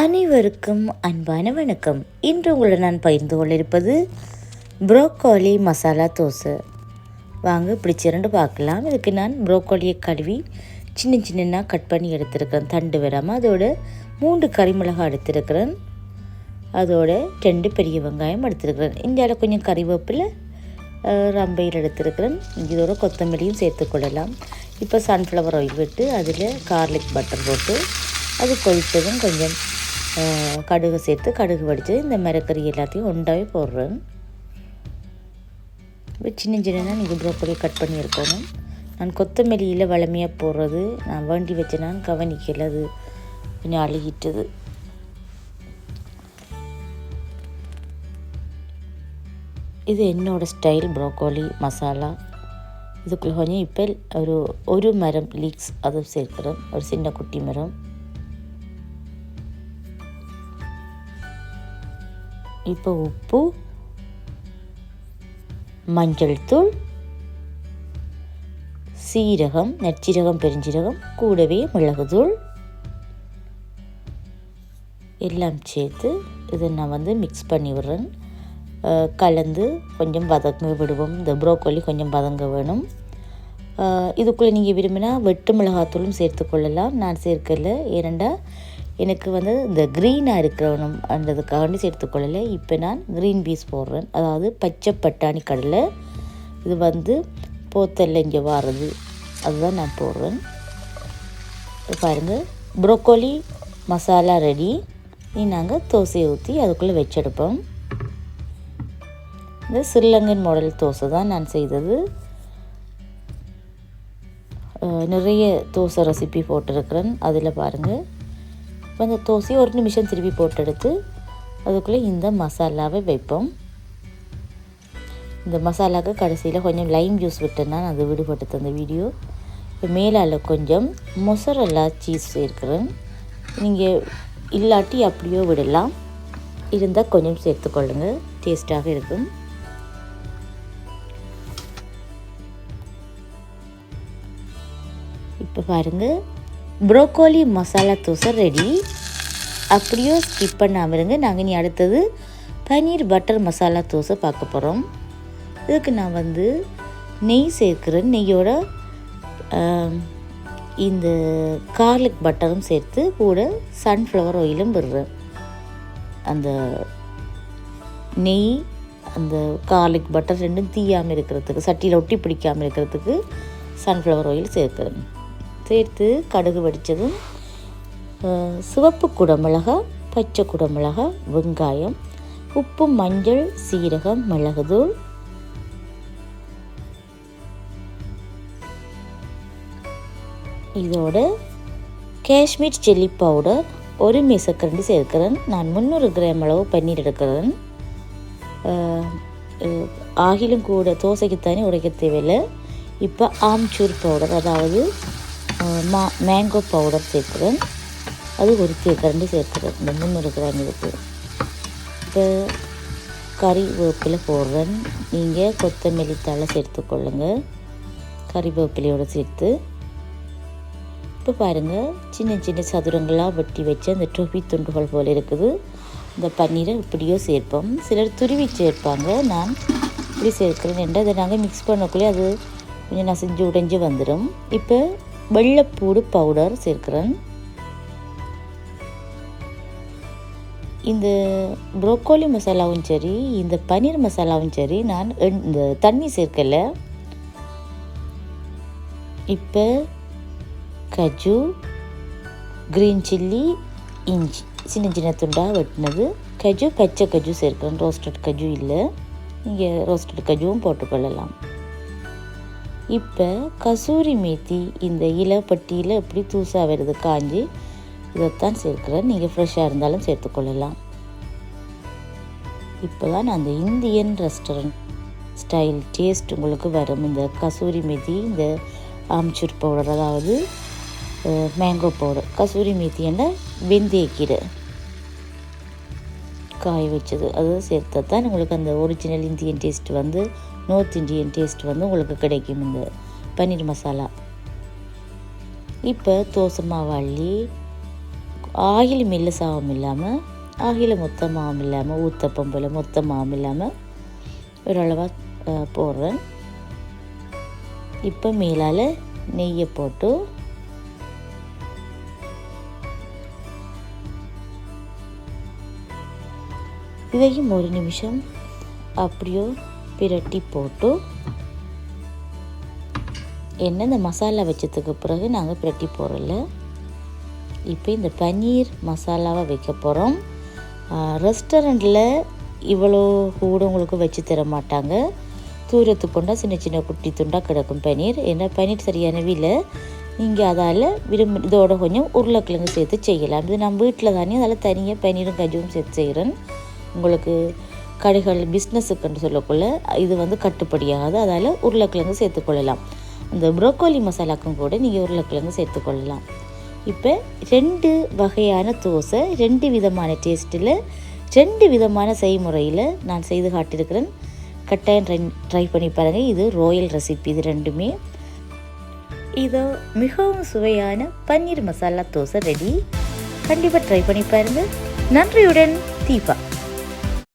அனைவருக்கும் அன்பான வணக்கம். இன்று உங்களுடன் நான் பகிர்ந்து கொண்டிருப்பது ப்ரோக்கோலி மசாலா தோசை. வாங்க இப்படி பார்க்கலாம். இதுக்கு நான் ப்ரோக்கோலியை கழுவி சின்ன சின்னதாக கட் பண்ணி எடுத்திருக்கிறேன். தண்டு வராமல் அதோட மூன்று கறிமிளகாய் எடுத்திருக்கிறேன். அதோட ரெண்டு பெரிய வெங்காயம் எடுத்திருக்கிறேன். இந்தியாவில் கொஞ்சம் கறிவேப்பில் ரம்பையில் எடுத்திருக்கிறேன். இதோட கொத்தமல்லியும் சேர்த்துக்கொள்ளலாம் இப்போ சன்ஃப்ளவர் ஆயில் விட்டு அதில் கார்லிக் பட்டர் போட்டு அது கொதித்ததும் கொஞ்சம் கடுகு சேர்த்து கடுகு வடித்து இந்த மரக்கறி எல்லாத்தையும் ஒன்றாவே போடுறேன். இப்போ சின்ன சின்னதாக நீங்கள் ப்ரோக்கோலி கட் பண்ணியிருக்கணும் நான் கொத்தமல்லியில் வளமையாக போடுறது நான் வேண்டி வச்சேன் நான் கவனிக்கல அது கொஞ்சம் அழுகிட்டது. இது என்னோடய ஸ்டைல் ப்ரோக்கோலி மசாலா இதுக்குள்ள கொஞ்சம் இப்போ ஒரு ஒரு மரம் லீக்ஸ் அதுவும் சேர்க்கிறேன். ஒரு சின்ன குட்டி மரம். இப்போ உப்பு மஞ்சள் தூள் சீரகம் நச்சீரகம் பெருஞ்சீரகம் கூடவே மிளகுத்தூள் எல்லாம் சேர்த்து இதை நான் வந்து மிக்ஸ் பண்ணி விடுறேன். கலந்து கொஞ்சம் வதங்க விடுவோம். இந்த ப்ரோக்கோலி கொஞ்சம் வதங்க வேணும். இதுக்குள்ளே நீங்கள் விரும்பினா வெட்டு மிளகாத்தூளும் சேர்த்துக்கொள்ளலாம் நான் சேர்க்கல. ஏனெண்டா எனக்கு வந்து இந்த க்ரீனாக இருக்கிறவனும் அன்றதுக்காண்டி சேர்த்துக்கொள்ளலை இப்போ நான் க்ரீன் பீஸ் போடுறேன். அதாவது பச்சை பட்டாணி கடலை. இது வந்து போத்தல்ல இங்கே வாரது. அதுதான் நான் போடுறேன். பாருங்கள் ப்ரோக்கோலி மசாலா ரெடி இனி நாங்கள் தோசையை ஊற்றி அதுக்குள்ளே வச்செடுப்போம். இந்த ஸ்ரீலங்கன் மாடல் தோசை தான் நான் செய்தது. நிறைய தோசை ரெசிபி போட்டிருக்கிறேன். அதில் பாருங்கள் இப்போ அந்த தோசையை ஒரு நிமிஷம் திருப்பி போட்டெடுத்து அதுக்குள்ளே இந்த மசாலாவை வைப்போம். இந்த மசாலாவுக்கு கடைசியில் கொஞ்சம் லைம் ஜூஸ் விட்டேன்னா அது விடுபட்டு அந்த வீடியோ. இப்போ மேலால் கொஞ்சம் மொசரல்லா சீஸ் சேர்க்குறேன். நீங்கள் இல்லாட்டி அப்படியோ விடலாம். இருந்தால் கொஞ்சம் சேர்த்துக்கொள்ளுங்க டேஸ்ட்டாக இருக்கும். இப்போ பாருங்கள் ப்ரோக்கோலி மசாலா தோசை ரெடி அப்படியோ ஸ்கிப் பண்ணாமல் இருங்க. நாங்கள் இனி அடுத்தது பன்னீர் பட்டர் மசாலா தோசை பார்க்க போகிறோம் இதுக்கு நான் வந்து நெய் சேர்க்குறேன். நெய்யோட இந்த கார்லிக் பட்டரும் சேர்த்து கூட சன்ஃப்ளவர் ஆயிலும் விடுறேன். அந்த நெய் அந்த கார்லிக் பட்டர் ரெண்டும் தீயாமல் இருக்கிறதுக்கு சட்டியில் ஒட்டி பிடிக்காமல் இருக்கிறதுக்கு சன்ஃப்ளவர் ஆயில் சேர்க்குறேன். சேர்த்து கடுகு வடித்ததும் சிவப்பு குடமிளகா பச்சை குடமிளகா வெங்காயம் உப்பு மஞ்சள் சீரகம் மிளகுதூள் இதோட காஷ்மீர் சில்லி பவுடர் ஒரு மீசக்கரண்டி சேர்க்கிறேன். நான் முந்நூறு கிராம் அளவு பன்னீர் எடுக்கிறேன். ஆகிலும் கூட தோசைக்குத்தானே உடைக்க தேவையில்லை. இப்போ ஆம்ச்சூர் பவுடர் அதாவது மா மேங்கோ பவுடர் சேர்க்குறேன் அது ஒரு கரண்டி சேர்க்குறேன் இந்த முந்நூறு கிராம் இதுக்கு. இப்போ கறிவேப்பிலை போடுறேன். நீங்கள் கொத்தமல்லி தாழை சேர்த்து கொள்ளுங்கள் கறிவேப்பிலையோடு சேர்த்து. இப்போ பாருங்கள் சின்ன சின்ன சதுரங்களாக வெட்டி வச்ச அந்த டொபி துண்டுகள் போல் இருக்குது. இந்த பன்னீரை இப்படியோ சேர்ப்போம். சிலர் துருவி சேர்ப்பாங்க. நான் இப்படி சேர்க்கிறேன். என்று அதை நாங்கள் மிக்ஸ் பண்ணக்குள்ளே அது கொஞ்சம் நசிஞ்சு உடைஞ்சு வந்துடும் இப்போ வெள்ளைப்பூடு பவுடர் சேர்க்கிறேன். இந்த ப்ரோக்கோலி மசாலாவும் சரி இந்த பன்னீர் மசாலாவும் சரி நான் இந்த தண்ணி சேர்க்கலை. இப்போ கஜு க்ரீன் சில்லி இஞ்சி சின்ன சின்ன துண்டாக வெட்டினது. கஜு பச்சை கஜு சேர்க்கிறேன். ரோஸ்டட் கஜு இல்லை. நீங்கள் ரோஸ்டட் கஜுவும் போட்டுக்கொள்ளலாம். இப்போ கசூரி மேத்தி இந்த இலைப்பட்டியில் எப்படி தூசாக வருது காஞ்சி இதைத்தான் சேர்க்கிறேன். நீங்கள் ஃப்ரெஷ்ஷாக இருந்தாலும் சேர்த்துக்கொள்ளலாம் இப்போ தான் அந்த இந்தியன் ரெஸ்டாரண்ட் ஸ்டைல் டேஸ்ட் உங்களுக்கு வரும். இந்த கசூரி மேத்தி இந்த ஆம்ச்சூர் பவுடர் அதாவது மேங்கோ பவுடர் கசூரி மேத்தின்னா வெந்தயக்கீரை காய வச்சது. அது சேர்த்தா தான் உங்களுக்கு அந்த ஒரிஜினல் இந்தியன் டேஸ்ட் வந்து நார்த் இந்தியன் டேஸ்ட் வந்து உங்களுக்கு கிடைக்கும் இந்த பன்னீர் மசாலா. இப்போ தோசை மாவு அள்ளி ஆயில் மெல்லுசாகவும் இல்லாமல் ஆகில மொத்தமாகவும் இல்லாமல் ஊத்தப்பம் போல் மொத்தமாகவும் இல்லாமல் ஓரளவாக போடுறேன். இப்போ மேலால் நெய்யை போட்டு இதையும் ஒரு நிமிஷம் அப்படியோ பிரட்டி போட்டு என்ன இந்த மசாலா வச்சதுக்கு பிறகு நாங்கள் பிரட்டி போடல. இப்போ இந்த பன்னீர் மசாலாவை வைக்க போகிறோம் ரெஸ்டாரண்ட்டில் இவ்வளோ கூட உங்களுக்கு வச்சு தர மாட்டாங்க. தூரத்து கொண்டா சின்ன சின்ன குட்டி துண்டாக கிடக்கும் பன்னீர். ஏன்னா பன்னீர் சரியானவே இல்லை நீங்கள் அதால் விரும்ப இதோட கொஞ்சம் உருளைக்கிழங்கு சேர்த்து செய்யலாம். இது நான் வீட்டில் தானே அதில் தனியாக பன்னீரும் கஜுவும் சேர்த்து செய்கிறேன் உங்களுக்கு கடைகள் பிஸ்னஸுக்குன்னு சொல்லக்குள்ள இது வந்து கட்டுப்படியாகாது. அதால் உருளைக்கிழங்கு சேர்த்துக்கொள்ளலாம் அந்த ப்ரோக்கோலி மசாலாக்கும் கூட நீங்கள் உருளைக்கிழங்கு சேர்த்துக்கொள்ளலாம் இப்போ ரெண்டு வகையான தோசை ரெண்டு விதமான டேஸ்ட்டில் ரெண்டு விதமான செய்முறையில் நான் செய்து காட்டியிருக்கிறேன். கட்டாயம் ட்ரை ட்ரை பண்ணி பாருங்கள் இது ரோயல் ரெசிபி இது ரெண்டுமே. இதோ மிகவும் சுவையான பன்னீர் மசாலா தோசை ரெடி கண்டிப்பாக ட்ரை பண்ணி பாருங்கள் நன்றியுடன் தீபா.